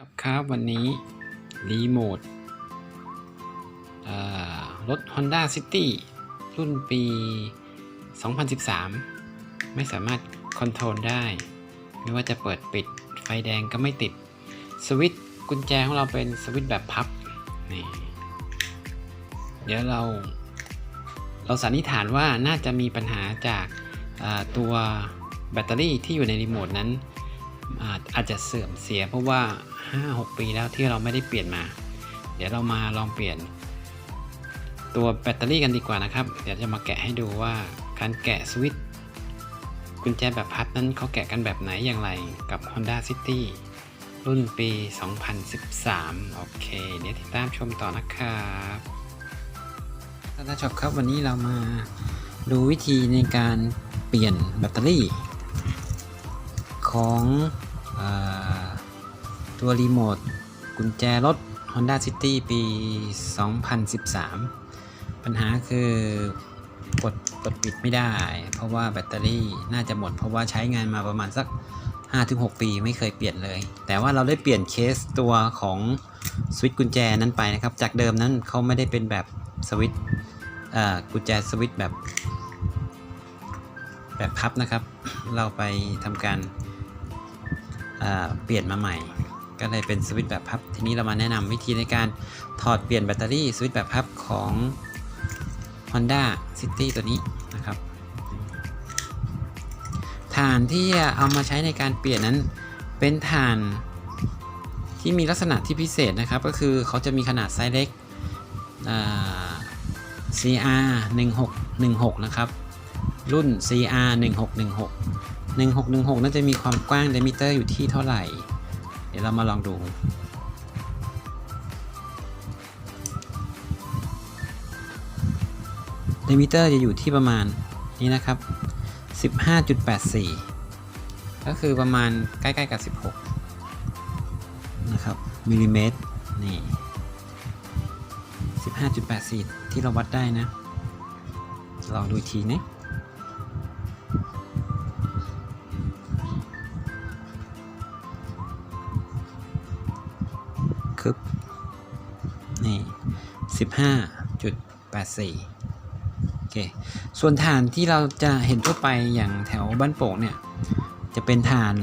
ครับครับวันนี้รีโมทเอ่อรถ Honda City รุ่นปี 2013 ไม่สามารถคอนโทรลได้ ไม่ว่าจะเปิดปิดไฟแดงก็ไม่ติด สวิตช์กุญแจของเราเป็นสวิตช์แบบพับนี่เดี๋ยวเรา เราสันนิษฐานว่าน่าจะมีปัญหาจากาตัวแบตเตอรี่ที่อยู่ในรีโมทนั้น อาจอาจจะเสื่อมเสียเพราะว่า 5-6 ปีแล้วที่เราไม่ได้เปลี่ยนมา เดี๋ยวเรามาลองเปลี่ยน ตัวแบตเตอรี่กันดีกว่านะครับ เดี๋ยวจะมาแกะให้ดูว่าการแกะสวิตช์กุญแจแบบพัดนั้นเขาแกะกันแบบไหนอย่างไรกับ Honda City รุ่นปี 2013 โอเค เดี๋ยวติดตามชมต่อนะครับท่านผู้ชมครับวันนี้เรามาดูวิธีในการเปลี่ยนแบตเตอรี่ของ ตัวรีโมทกุญแจรถ Honda City ปี 2013 ปัญหาคือกดกดปิดไม่ได้ เพราะว่าแบตเตอรี่น่าจะหมด เพราะว่าใช้งานมาประมาณสัก 5-6 ปีไม่เคยเปลี่ยนเลย แต่ว่าเราได้เปลี่ยนเคสตัวของสวิตช์กุญแจนั้นไปนะครับ จากเดิมนั้นเขาไม่ได้เป็นแบบสวิตช์กุญแจสวิตช์แบบ แบบพับนะครับ เราไปทำการ เปลี่ยนมาใหม่ ก็เลยเป็นสวิตช์แบบพับ ทีนี้เรามาแนะนำวิธีในการถอดเปลี่ยนแบตเตอรี่สวิตช์แบบพับของ Honda City ตัวนี้นะครับฐานที่เอามาใช้ในการเปลี่ยนนั้นเป็นฐานที่มีลักษณะที่พิเศษนะครับ ก็คือเขาจะมีขนาดไซส์เล็ก CR 1616 นะครับ รุ่น CR 1616 1616 น่าจะมีความกว้างเดมิเตอร์อยู่ที่เท่าไหร่ เดี๋ยวเรามาลองดู เดมิเตอร์จะอยู่ที่ประมาณนี้นะครับ 15.84 ก็คือประมาณใกล้ๆกับ 16 นะครับ มิลลิเมตร นี่ 15.84 ที่เราวัดได้นะ ลองดูอีกทีนะ คึบนี่สิบห้าจุดแปดสี่โอเค ส่วนฐานที่เราจะเห็นทั่วไปอย่างแถวบ้านโป่งเนี่ย จะเป็นฐาน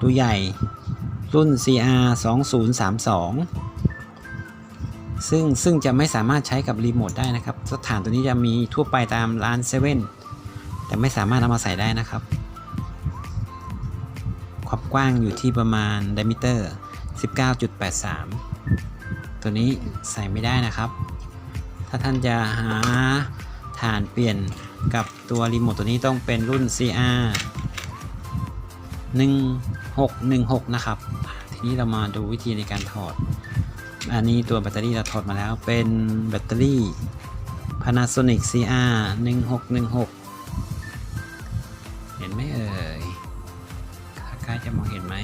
ตัวใหญ่รุ่น CR 2032 ซึ่งซึ่งจะไม่สามารถใช้กับรีโมทได้นะครับสถานตัวนี้จะมีทั่วไปตามร้านเซเว่นแต่ไม่สามารถเอามาใส่ได้นะครับ ความกว้างอยู่ที่ประมาณไดมิเตอร์ 19.83 ตัวนี้ใส่ไม่ได้นะครับ ถ้าท่านจะหาฐานเปลี่ยนกับตัวรีโมทตัวนี้ต้องเป็นรุ่น CR 1616 นะครับ ทีนี้เรามาดูวิธีในการถอด อันนี้ตัวแบตเตอรี่เราถอดมาแล้วเป็นแบตเตอรี่ Panasonic CR 1616 เห็นไหมเอ่ยใกล้จะมองเห็นไหม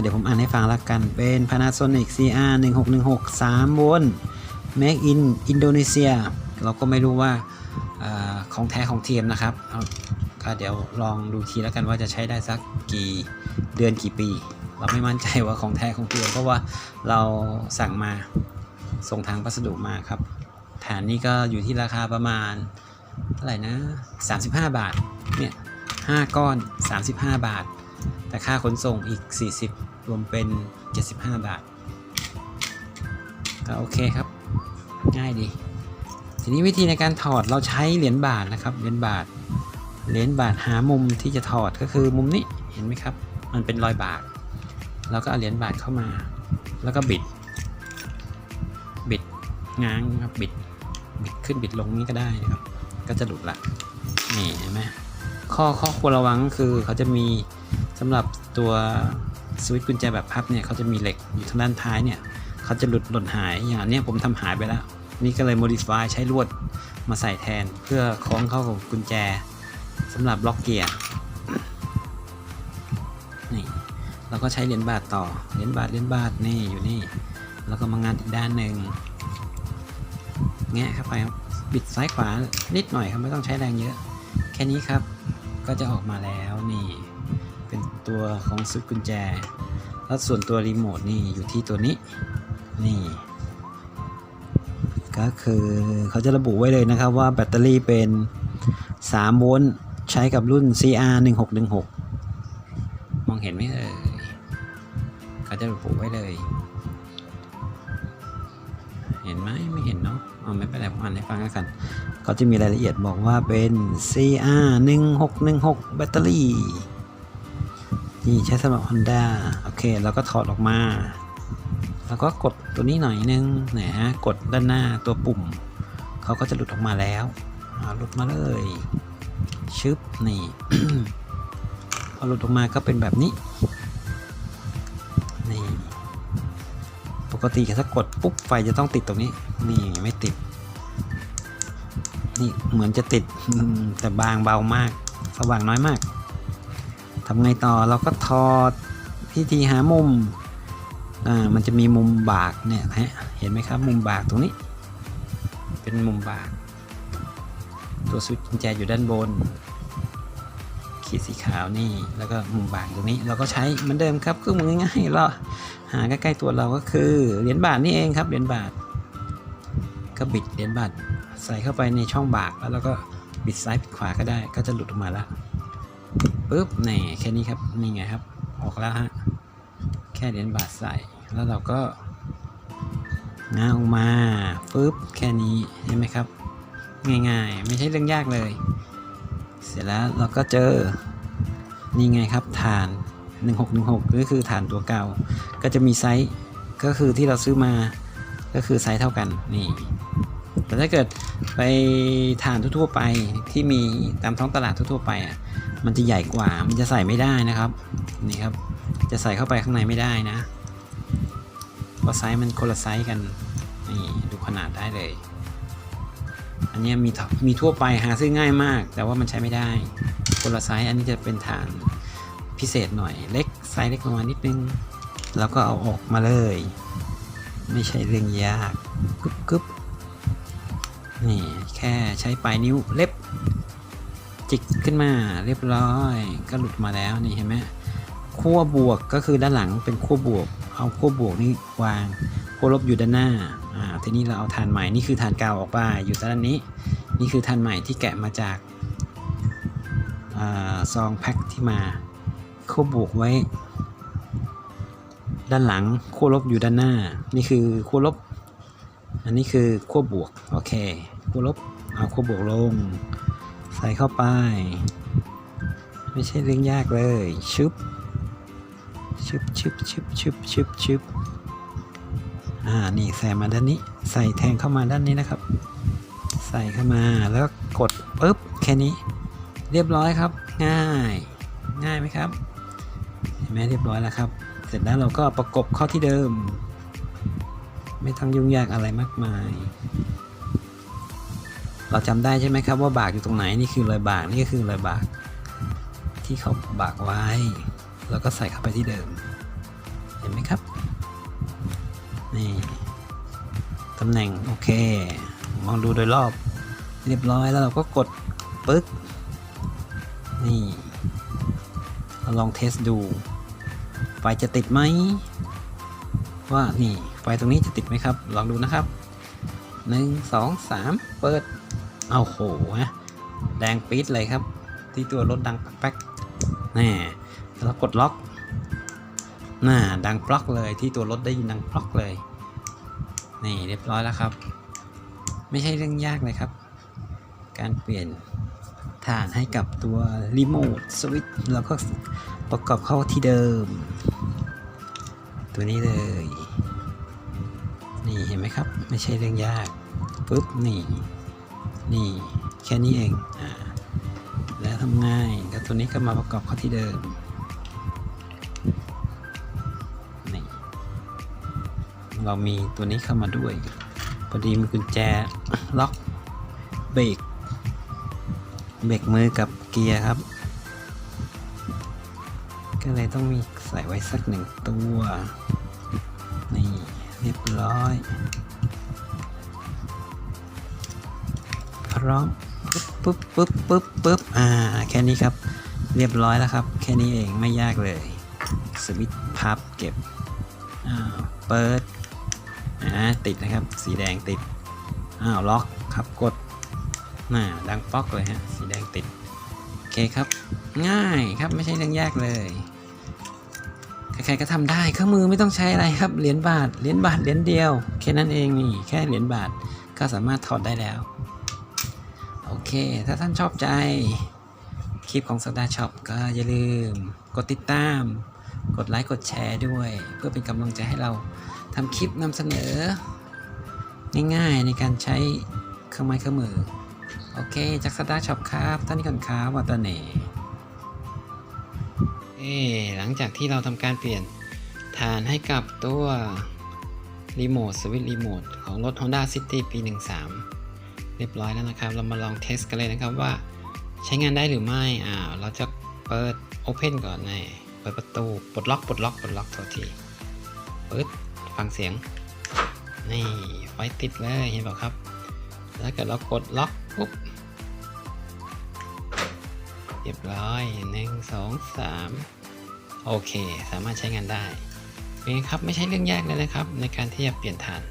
เดี๋ยวผมอ่านให้ฟังละกัน เป็น Panasonic CR 1616 3โวลต์ Make in Indonesia เราก็ไม่รู้ว่าอาของแท้ของเทียมนะครับก็เดี๋ยวลองดูทีแล้วกันว่าจะใช้ได้สักกี่เดือนกี่ปี เราไม่มั่นใจว่าของแท้ของเทียมเพราะว่าเราสั่งมาส่งทางพัสดุมาครับ ฐานนี้ก็อยู่ที่ราคาประมาณเท่าไหร่นะ 35 บาทเนี่ย5ก้อน 35 บาท แต่ค่าขนส่งอีก 40 รวมเป็น 75 บาท ก็โอเคครับ ง่ายดี ทีนี้วิธีในการถอดเราใช้เหรียญบาทนะครับ เหรียญบาท เหรียญบาทหามุมที่จะถอดก็คือมุมนี้ เห็นไหมครับ มันเป็นรอยบาท เราก็เอาเหรียญบาทเข้ามา แล้วก็บิด บิดง้างครับ บิด บิดขึ้นบิดลงนี้ก็ได้นะครับ ก็จะหลุดละ นี่เห็นไหมข้อข้อควรระวังก็คือเขาจะมีสำหรับตัว สวิตช์กุญแจแบบพับเนี่ยเขาจะมีเหล็กอยู่ทางด้านท้ายเนี่ยเขาจะหลุดหล่นหายอย่างเนี้ยผมทำหายไปแล้ว นี่ก็เลย modify ใช้ลวดมาใส่แทนเพื่อคล้องเข้ากับกุญแจสำหรับล็อกเกียร์นี่เราก็ใช้เหรียญบาทต่อเหรียญบาทเหรียญบาทนี่อยู่นี่ แล้วก็มางานอีกด้านหนึ่งแงะเข้าไปครับบิดซ้ายขวานิดหน่อยครับไม่ต้องใช้แรงเยอะ แค่นี้ครับก็จะออกมาแล้วนี่ ตัวของซุดกุญแจ แล้วส่วนตัวรีโมทนี่อยู่ที่ตัวนี้ นี่ ก็คือเขาจะระบุไว้เลยนะครับว่าแบตเตอรี่เป็น 3 โวลต์ใช้กับรุ่น CR 1616มองเห็นไหมเอ่ยเขาจะระบุไว้เลย เห็นไหมไม่เห็นเนาะเอาไม่เป็นไรผมอ่านให้ฟังแล้วกันเขาจะมีรายละเอียดบอกว่าเป็น CR 1616แบตเตอรี่ นี่ใช้สำหรับ Honda โอเค แล้วก็ถอดออกมา แล้วก็กดตัวนี้หน่อยนึงนะฮะกดด้านหน้าตัวปุ่ม เขาก็จะหลุดออกมาแล้วหลุดมาเลย ชึบ นี่ พอหลุดออกมาก็เป็นแบบนี้ นี่ ปกติถ้ากดปุ๊บไฟจะต้องติดตรงนี้ นี่ไม่ติด นี่เหมือนจะติดแต่บางเบามาก สว่างน้อยมาก ทำไงต่อเราก็ถอดพิธีหามุมอ่ามันจะมีมุมบากเนี่ยฮะเห็นไหมครับมุมบากตรงนี้ เป็นมุมบาก ตัวสวิตช์กุญแจอยู่ด้านบน ขีดสีขาวนี่แล้วก็มุมบากตรงนี้ เราก็ใช้เหมือนเดิมครับเครื่องมือง่ายๆเราหาใกล้ๆตัวเราก็คือเหรียญบาทนี่เองครับเหรียญบาท ก็บิดเหรียญบาทใส่เข้าไปในช่องบากแล้วเราก็บิดซ้ายบิดขวาก็ได้ก็จะหลุดออกมาแล้ว ปุ๊บนี่แค่นี้ครับนี่ไงครับ ออกแล้วฮะ แค่เหรียญบาทใส่ แล้วเราก็ง้าออกมาปุ๊บแค่นี้เห็นไหมครับ ง่ายๆ ไม่ใช่เรื่องยากเลย เสร็จแล้วเราก็เจอ นี่ไงครับฐาน 1616ก็คือฐานตัวเก่า ก็จะมีไซส์ก็คือที่เราซื้อมาก็คือไซส์เท่ากันนี่ แต่ถ้าเกิดไปฐานทั่วๆไปที่มีตามท้องตลาดทั่วๆไปอะ มันจะใหญ่กว่า มันจะใส่ไม่ได้นะครับ นี่ครับ จะใส่เข้าไปข้างในไม่ได้นะ เพราะไซส์มันคนละไซส์กัน นี่ดูขนาดได้เลย อันนี้มีทมีทั่วไปหาซื้อง่ายมาก แต่ว่ามันใช้ไม่ได้ คนละไซส์ อันนี้จะเป็นฐานพิเศษหน่อย เล็กไซส์เล็กลงมานิดนึง แล้วก็เอาออกมาเลย ไม่ใช่เรื่องยากกึบกึบนี่แค่ใช้ปลายนิ้วเล็บ จิกขึ้นมาเรียบร้อย ก็หลุดมาแล้วนี่เห็นไหมขั้วบวกก็คือด้านหลังเป็นขั้วบวก เอาขั้วบวกนี่วางขั้วลบอยู่ด้านหน้าอ่าทีนี้เราเอาฐานใหม่นี่คือฐานเก่าออกไปอยู่ด้านนี้ นี่คือฐานใหม่ที่แกะมาจากอาซองแพ็คที่มาขั้วบวกไว้ ด้านหลังขั้วลบอยู่ด้านหน้า นี่คือขั้วลบ อันนี้คือขั้วบวกโอเคขั้วลบเอาขั้วบวกลง ใส่เข้าไป ไม่ใช่เรื่องยากเลยชึบชึบชึบชึบชึบชึบชึบอ่านี่ใส่มาด้านนี้ ใส่แทงเข้ามาด้านนี้นะครับ ใส่เข้ามาแล้วกดปุ๊บแค่นี้ เรียบร้อยครับ ง่าย ง่ายไหมครับเห็นไหมเรียบร้อยแล้วครับ เสร็จแล้วเราก็ประกบเข้าที่เดิม ไม่ต้องยุ่งยากอะไรมากมาย เราจำได้ใช่ไหมครับว่าบากอยู่ตรงไหนนี่คือรอยบากนี่ก็คือรอยบาก ที่เขาบากไว้ แล้วก็ใส่เข้าไปที่เดิม เห็นไหมครับนี่ตำแหน่งโอเค มองดูโดยรอบเรียบร้อยแล้วเราก็กดปึ๊กนี่เราลองเทสดู ไฟจะติดไหมว่านี่ไฟตรงนี้จะติดไหมครับ ลองดูนะครับหนึ่งสองสามเปิด เอาโหฮะแดงปี๊ดเลยครับ ที่ตัวรถดังแป๊กๆแน่แล้วกดล็อกน่าดังปล็อกเลยที่ตัวรถได้ยินดังปล็อกเลย นี่เรียบร้อยแล้วครับ ไม่ใช่เรื่องยากเลยครับ การเปลี่ยนฐานให้กับตัวรีโมทสวิตช์แล้วก็ประกอบเข้าที่เดิม ตัวนี้เลย นี่เห็นไหมครับ ไม่ใช่เรื่องยากปุ๊บนี่ นี่แค่นี้เองอแล้วทำง่ายก็ตัวนี้ก็มาประกอบเข้าที่เดิมนี่เรามีตัวนี้เข้ามาด้วยพอดีมีกุญแจล็อกเบรกเบรกมือกับเกียร์ครับ ก็เลยต้องมีใส่ไว้สักหนึ่งตัว นี่เรียบร้อย ร้อมปุ๊บปุ๊บปุ๊บปุ๊บปุ๊บอ่าแค่นี้ครับ เรียบร้อยแล้วครับ แค่นี้เองไม่ยากเลย สวิตช์พับเก็บอ้าวเปิดอ่าติดนะครับ สีแดงติดอ้าวล็อกครับกดน่าดังป๊อกเลยฮะสีแดงติดโอเคครับ ง่ายครับไม่ใช่เรื่องยากเลยใครๆก็ทำได้เครื่องมือไม่ต้องใช้อะไรครับเหรียญบาทเหรียญบาทเหรียญเดียวแค่นั้นเองนี่แค่เหรียญบาทก็สามารถถอดได้แล้ว เค ถ้าท่านชอบใจ คลิปของสตาร์ช็อปก็อย่าลืม กดติดตาม กดไลค์ กดแชร์ด้วย เพื่อเป็นกำลังใจให้เราทำคลิปนำเสนอ ง่ายๆในการใช้เครื่องไม้เครื่องมือ โอเค จากสตาร์ช็อปครับท่านนี้ก่อนครับวัตเน่เอหลังจากที่เราทำการเปลี่ยนฐานให้กับตัวรีโมทสวิตช์รีโมทของรถ Honda City ปี 13 เรียบร้อยแล้วนะครับ เรามาลองเทสกันเลยนะครับว่าใช้งานได้หรือไม่อ่าเราจะเปิด Open ก่อนนะเปิดประตูปลดล็อกปลดล็อกปลดล็อกโทษทีเปิดฟังเสียง นี่ไฟติดเลยเห็นเปล่าครับแล้วเกิดเรากดล็อกปุ๊บเรียบร้อยหนึ่งสองสามโอเค สามารถใช้งานได้เป็นครับไม่ใช่เรื่องยากเลยนะครับ ในการที่จะเปลี่ยนฐาน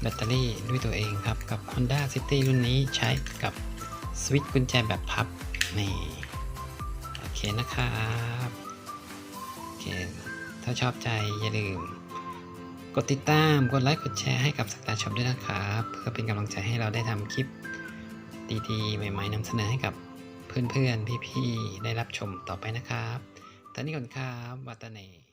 แบตเตอรี่ด้วยตัวเองครับ กับ Honda City รุ่นนี้ใช้กับสวิตช์กุญแจแบบพับนี่โอเคนะครับโอเคถ้าชอบใจอย่าลืม กดติดตามกดไลค์กดแชร์ให้กับสตาร์ช็อปด้วยนะครับ เพื่อเป็นกำลังใจให้เราได้ทำคลิปดีๆ ใหม่ๆนำเสนอให้กับเพื่อนๆ พี่ๆ ได้รับชมต่อไปนะครับตอนนี้ก่อนครับวัตเน่